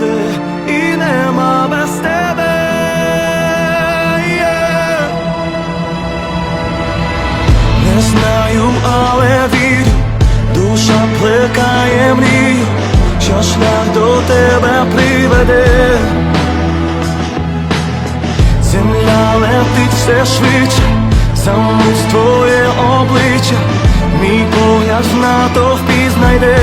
буде, і нема без тебе. Yeah. Не знаю, але вірю, душа плекає мрію, що шлях до тебе приведе. Земля летить все швидше, замить твоє обличчя, мій погляд в натовпі знайде.